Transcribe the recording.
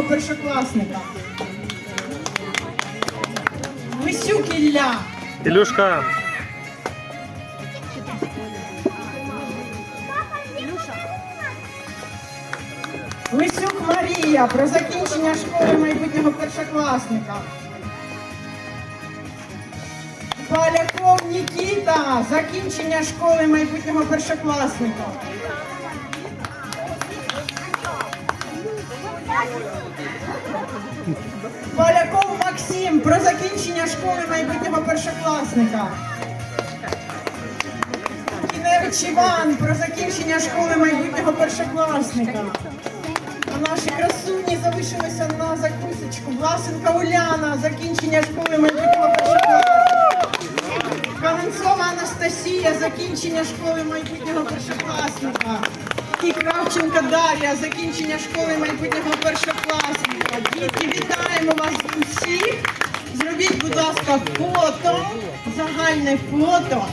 майбутнього першокласника. Лисюк Ілля. Ілюшка, Лисюк Марія про закінчення школи майбутнього першокласника. Поляков Нікіта, закінчення школи майбутнього першокласника. Поляков Максим про закінчення школи майбутнього першокласника. Кіневич Іван про закінчення школи майбутнього першокласника. А наші красуні залишилися на закусочку. Власенка Уляна, закінчення школи майбутнього першокласника. Каменцова Анастасія, закінчення школи майбутнього першокласника. І Кравченка Дар'я, закінчення школи майбутнього першокласника. Діти, вітаємо вас усіх. Зробіть, будь ласка, фото, загальне фото